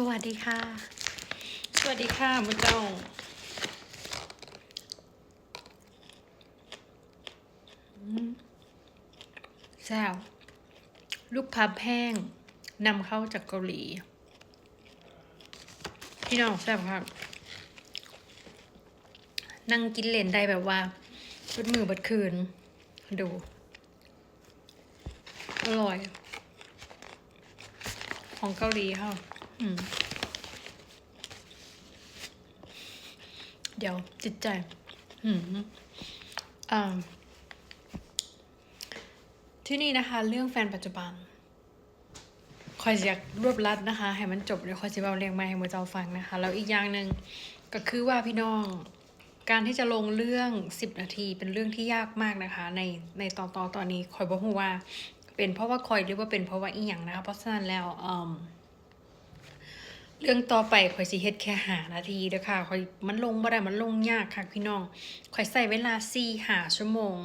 สวัสดีค่ะ สวัสดีค่ะมุเจ้าแซวลูกพับแห้งนำเข้าจากเกาหลี พี่น้องแซ่บครับ นั่งกินเลนได้แบบว่าเบิดมือเบิดคืน ดู อร่อย ของเกาหลีค่ะอืม เดี๋ยวจิตใจ อืมอ่าที่นี่นะคะ เรื่องแฟนปัจจุบันคอยจะรวบรัดนะคะ ให้มันจบเดี๋ยวคอยจะเอาเรียงมาให้มือเจ้าฟังนะคะ แล้วอีกอย่างหนึ่งก็คือว่าพี่น้อง การที่จะลงเรื่อง10นาทีเป็นเรื่องที่ยากมากนะคะ ในในตอนตอนตอนนี้คอยบอกว่า เป็นเพราะว่าคอยหรือว่าเป็นเพราะว่าอีหยังนะคะเพราะฉะนั้นแล้วอืม เรื่องต่อไปคอยสิเฮ็ดแค่หานาทีเด้อค่ะคอยมันลงบ่ได้มันลงยากค่ะพี่น้องคอยใส่เวลา4หาชั่วโมง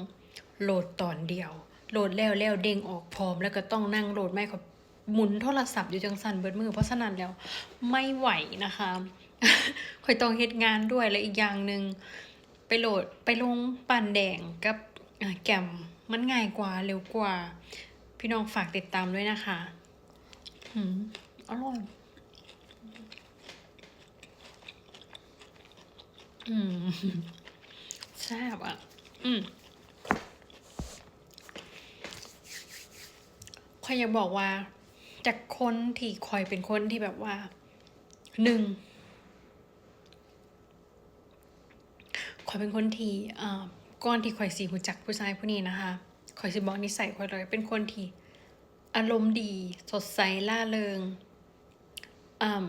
โหลดตอนเดียว โหลดแล้วแล้วเด้งออกพร้อม แล้วก็ต้องนั่งโหลดไม่ขอยหมุนโทรศัพท์อยู่จังสันเบิดมือเพราะฉะนั้นแล้วไม่ไหวนะคะคอยต้องเฮ็ดงานด้วยและอีกอย่างหนึ่งไปโหลดไปลงปั่นแดงกับแกมมันง่ายกว่าเร็วกว่า พี่น้องฝากติดตามด้วยนะคะ อืมอร่อย อืมแซ่บอะ อืมคอยอยากบอกว่า จากคนที่คอยเป็นคนที่แบบว่าหนึ่งคอยเป็นคนที่อ่าก่อนที่คอยสีหูจักผู้ชายผู้นี้นะคะคอยสิบอกนิสัยคอยเลย เป็นคนที่อารมณ์ดี สดใสล่าเริงอ่า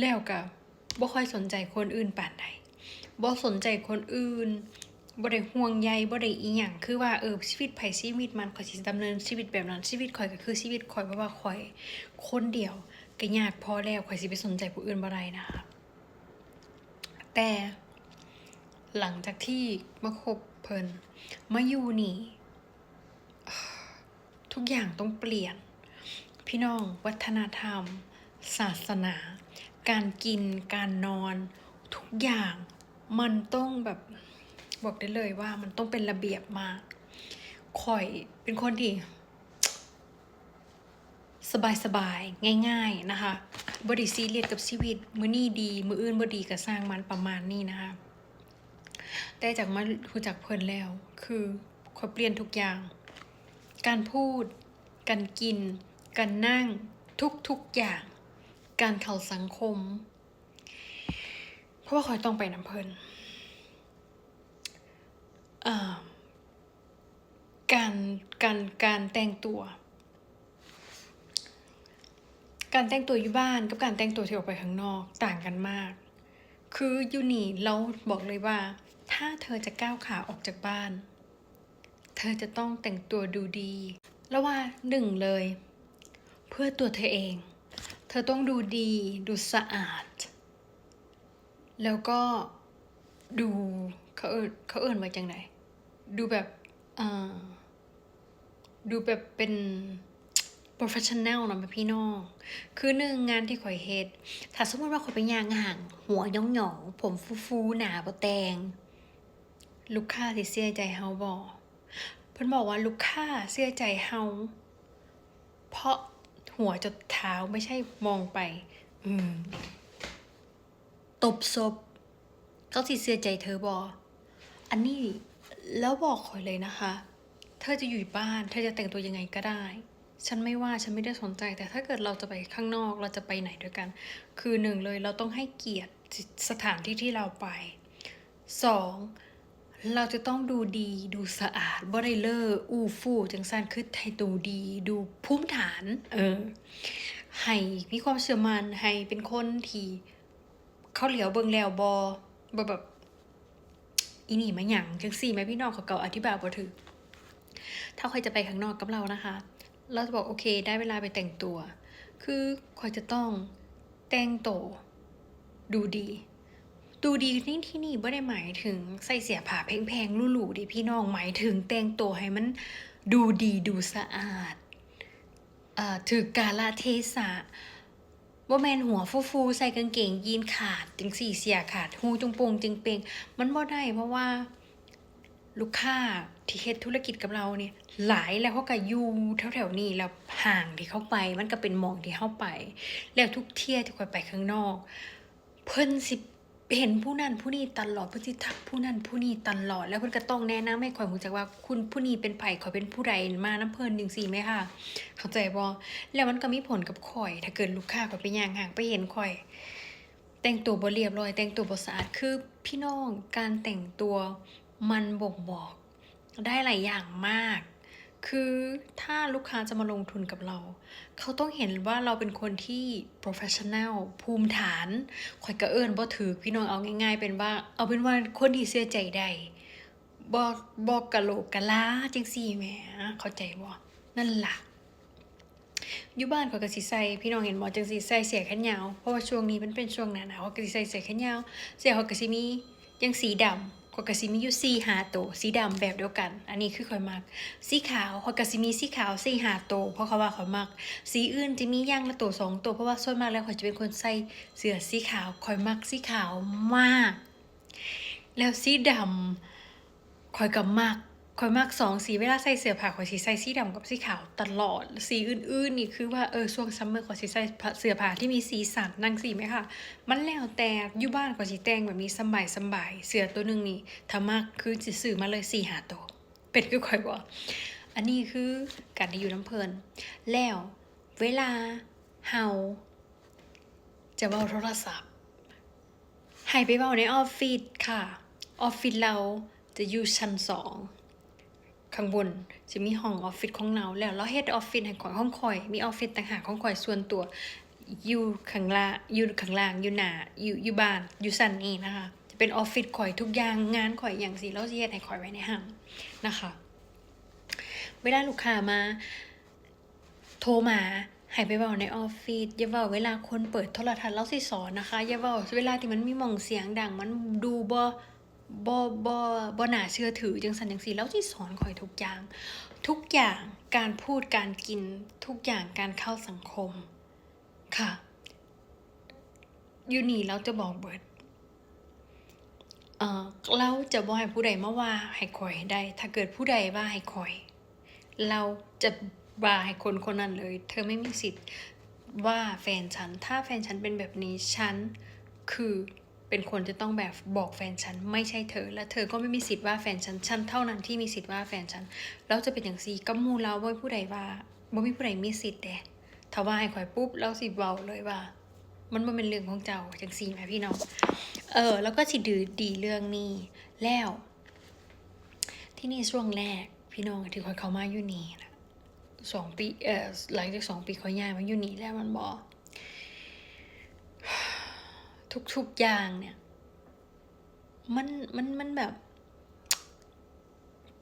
แล้วกับ บ่ค่อยสนใจคนอื่นปานใดบ่สนใจคนอื่นบ่ได้ห่วงใยบ่ได้อีหยังคือว่าเออชีวิตไผชีวิตมันข่อยสิดำเนินชีวิตแบบนั้นชีวิตข่อยก็คือชีวิตข่อยเพราะว่าข่อยคนเดียวก็ยากพอแล้วข่อยสิไปสนใจผู้อื่นบ่ได้นะคะแต่หลังจากที่มาคบเพิ่นมาอยู่นี่ทุกอย่างต้องเปลี่ยน พี่น้องวัฒนธรรม ศาสนา การกินการนอนทุกอย่างมันต้องแบบบอกได้เลยว่ามันต้องเป็นระเบียบมากข่อยเป็นคนที่สบายสบายๆง่าย ๆนะคะบไดีซีเรียสกับชีวิต มือนี่ดี มืออื่นบดีก็สร้างมันประมาณนี้นะคะแต่จากมารู้จักเพิ่นแล้ว คือขอเปลี่ยนทุกอย่าง การพูด การกิน การนั่งทุกๆอย่าง การเข้าสังคม เพราะว่าคอยต้องไปน้ำเพลินการการการแต่งตัว การแต่งตัวอยู่บ้านกับการแต่งตัวที่ออกไปข้างนอกต่างกันมาก คือยูนี่เราบอกเลยว่า ถ้าเธอจะก้าวขาออกจากบ้าน เธอจะต้องแต่งตัวดูดี แล้วว่าหนึ่งเลย เพื่อตัวเธอเอง ธอต้องดูดีดูสะอาด แล้วก็ดูเขาเอิญเขาเอิญมาจังไหน ดูแบบอ่าดูแบบเป็น professional เนาะพี่น้อง คือหนึ่งงานที่ข่อยเฮ็ด ถ้าสมมติว่าข่อยไปย่างห่าง หัวหยอง ผมฟูๆหนาบ่แตง ลูกค้าสิเสียใจเฮาบ่เพิ่นบอกว่าลูกค้าเสียใจเฮาเพราะ หัวจดเท้าไม่ใช่มองไป อืม ตบศพเขาสิเสียใจเธอบอ อันนี้แล้วบอกคอยเลยนะคะ เธอจะอยู่บ้าน เธอจะแต่งตัวยังไงก็ได้ ฉันไม่ว่าฉันไม่ได้สนใจ แต่ถ้าเกิดเราจะไปข้างนอกเราจะไปไหนด้วยกัน คือหนึ่งเลยเราต้องให้เกียรติสถานที่ที่เราไปสอง เราจะต้องดูดีดูสะอาดบ่ได้เลออูฟู่จังสันคือให้ดูดีดูภูมิฐาน เออ ให้มีความเชื่อมั่นให้เป็นคนที่เขาเหลียวเบิ่งแล้วบอบแบบอีนี่มาหยังจังสี่ไหมพี่น้องเขาเก่าอธิบายบ่ถือถ้าใครจะไปข้างนอกกับเรานะคะ เราจะบอกโอเค ได้เวลาไปแต่งตัว คือคอยจะต้องแต่งโตดูดี ดูดีที่ที่นี่ไม่ได้หมายถึงใส่เสียผ้าแพงๆหรูๆดิพี่น้องหมายถึงแต่งตัวให้มันดูดีดูสะอาดอ่าถือกาลเทศะว่าแมนหัวฟูๆใส่กางเกงยีนขาดจึงสี่เสียขาดหูจงโปงจึงเปงมันบ่ได้เพราะว่าลูกค้าที่เฮ็ดธุรกิจกับเราเนี่ยหลายแล้วเขาก็อยู่แถวๆนี้แล้วห่างที่เข้าไป มันก็เป็นมองที่เข้าไป แล้วทุกเที่ยที่คอยไปข้างนอก เพิ่นสิ เห็นผู้นั้นผู้นี้ตลอดเพิ่นสิทักผู้นั้นผู้นี้ตลอด แล้วเพิ่นก็ต้องแนะนำให้ข่อยรู้จักว่าคุณผู้นี้เป็นไผข่อยเป็นผู้ใดมาน้ำเพิ่นจังซี่ไหมคะเข้าใจบ่แล้วมันก็มีผลกับข่อย ถ้าเกิดลูกค้าข่อยไปย่างห่างไปเห็นข่อย แต่งตัวบเรียบร้อย แต่งตัวบ่สะอาดคือพี่น้องการแต่งตัวมันบ่งบอกได้หลายอย่างมาก คือถ้าลูกค้าจะมาลงทุนกับเรา เขาต้องเห็นว่าเราเป็นคนที่ professional ภูมิฐานข่อยกระเอิญบ่ถือพี่น้องเอาง่ายๆ เป็นว่า เอาเป็นว่าคนที่เชื่อใจได้บ่บ่กกะโหลกกะลาจังซี่แหมเข้าใจบ่นั่นล่ะอยู่บ้านเขาก็สิใส่พี่น้องเห็นบ่จังสิใส่เสื้อแขนยาวเพราะว่าช่วงนี้มันเป็นช่วงหนาหนาวเขาก็สิใส่เสื้อแขนยาวเสื้อเขาก็สิมียังสีดำ เขาก็สิมีอยู่4 5ตัวสีดำแบบเดียวกัน อันนี้คือขอยมัก สีขาวเขาก็สิมีสีขาว4 5ตัวเพราะเขาว่าข่อยมัก สีอื่นจะมีย่างละตัวสองตัวเพราะว่าส่วนมากแล้วข่อยจะเป็นคนใส่เสื้อสีขาวขอยมักสีขาวมาก แล้วสีดำขอยก็มัก ข่อยมักสองสีเวลาใส่เสื้อผ้าข่อยสิใส่สีดำกับสีขาวตลอด สีอื่นๆ นี่คือว่าเออช่วงซัมเมอร์ข่อยสิใส่เสื้อผ้าที่มีสีสันนั่งสีไหมคะมันแล้วแต่อยู่บ้านข่อยสิแต่งแบบนี้สบายสบายเสื้อตัวหนึ่งนี่ถ้ามากคือสิซื้อมาเลย4 5ตัว เป็นคือข่อยบ่อันนี้คือการที่อยู่น้ำเพลินแล้วเวลาเฮาจะเว้าโทรศัพท์ให้ไปเว้าในออฟฟิศค่ะออฟฟิศเราจะอยู่ชั้นสอง ข้างบนจะมีห้องออฟฟิศของเราแล้วเราเฮ็ดออฟฟิศให้ของห้องคอย มีออฟฟิศต่างหากของคอยส่วนตัวอยู่ข้างล่างอยู่ข้างล่างอยู่หน้าอยู่อยู่บ้านอยู่ชั้นนี้นะคะ จะเป็นออฟฟิศคอยทุกอย่างงานคอยอย่างสิเราสิเฮ็ดให้คอยไว้ในห้างนะคะเวลาลูกค้ามา โทรมาให้ไปเว้าในออฟฟิศอย่าเว้าเวลาคนเปิดโทรทัศน์เราสิสอนนะคะอย่าเว้าเวลาที่มันมีหม่องเสียงดังมันดูบ่ บ่บ่บ่น่าเชื่อถือจังซั่นจังซี่เราสิสอนข่อยทุกอย่าง ทุกอย่างการพูดการกินทุกอย่างการเข้าสังคม ค่ะอยู่นี่เราจะบอกเบิดเอ่อเราจะบ่ให้ผู้ใดมาว่าให้ข่อยได้ ถ้าเกิดผู้ใดว่าให้ข่อย เราจะว่าให้คนคนนั้นเลย เธอไม่มีสิทธิ์ว่าแฟนฉัน ถ้าแฟนฉันเป็นแบบนี้ฉันคือ เป็นคนจะต้องแบบบอกแฟนฉันไม่ใช่เธอ และเธอก็ไม่มีสิทธิ์ว่าแฟนฉันฉันเท่านั้นที่มีสิทธิ์ว่าแฟนฉันเราจะเป็นอย่างซีก็มูเราบ่มีผู้ใดว่าบ่มีผู้ใดมีสิทธิ์เด้ถ้าว่าให้ข่อยปุ๊บเราสิเว้าเลยว่า มันบ่เป็นเรื่องของเจ้าจังซี่แหมพี่น้องเออ แล้วก็สิดือดีเรื่องนี้แล้ว ที่นี่ช่วงแรกพี่น้องที่คอยเขามาอยู่นี่นะสองปีเออหลังจากสองปีเขาย้ายมาอยู่นี่แล้วมันบอก ทุกๆอย่างเนี่ย มันมันมันแบบ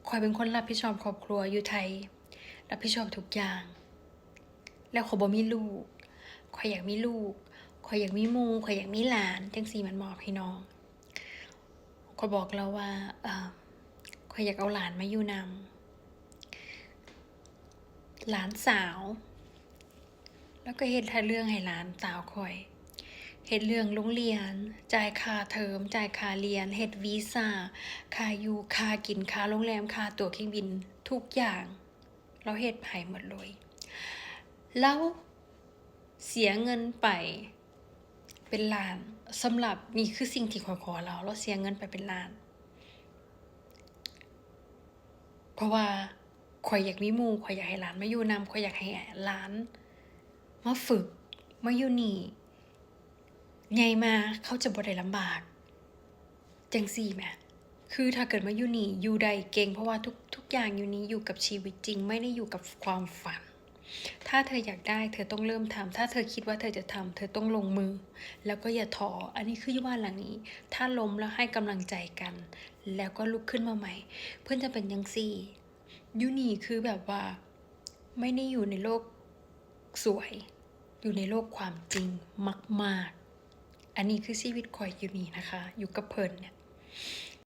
คอยเป็นคนรับผิดชอบครอบครัวอยู่ไทย รับผิดชอบทุกอย่าง แล้วขอยบ่มีลูกคอยอยากมีลูกคอยอยากมีมูคอยอยากมีหลานจังสี่มันบอกพี่น้องคอยบอกเราว่าเออคอยอยากเอาหลานมาอยู่นำหลานสาว แล้วก็เฮ็ดเรื่องให้หลานสาวคอย เฮ็ดเรื่องโรงเรียน จ่ายค่าเทอม จ่ายค่าเรียนเฮ็ดวีซ่า ค่าอยู่ ค่ากิน ค่าโรงแรม ค่าตั๋วเครื่องบิน ทุกอย่าง เราเฮ็ดให้หมดเลย แล้วเสียเงินไปเป็นล้านสำหรับนี่คือสิ่งที่ขอขอเราเราเสียเงินไปเป็นล้าน เพราะว่าข่อยอยากมีมูข่อยอยากให้หลานมาอยู่นำข่อยอยากให้หลานมาฝึกมาอยู่นี่ ไงมาเขาจะบ่ได้ลำบาก จังสี่แมคือถ้าเกิดมาอยู่นี่อยู่ได้เก่งเพราะว่าทุกทุกอย่างอยู่นี้อยู่กับชีวิตจริง ไม่ได้อยู่กับความฝัน ถ้าเธออยากได้เธอต้องเริ่มทำถ้าเธอคิดว่าเธอจะทำเธอต้องลงมือ แล้วก็อย่าท้ออันนี้คือยู่บ้าหลังนี้ ถ้าล้มแล้วให้กำลังใจกัน แล้วก็ลุกขึ้นมาใหม่ เพื่อนจะเป็นยังสี่ยูนี่คือแบบว่า ไม่ได้อยู่ในโลกสวย อยู่ในโลกความจริงมาก ๆ อันนี้คือชีวิตคอยอยู่นี่นะคะ อยู่กับเพิ่นเนี่ย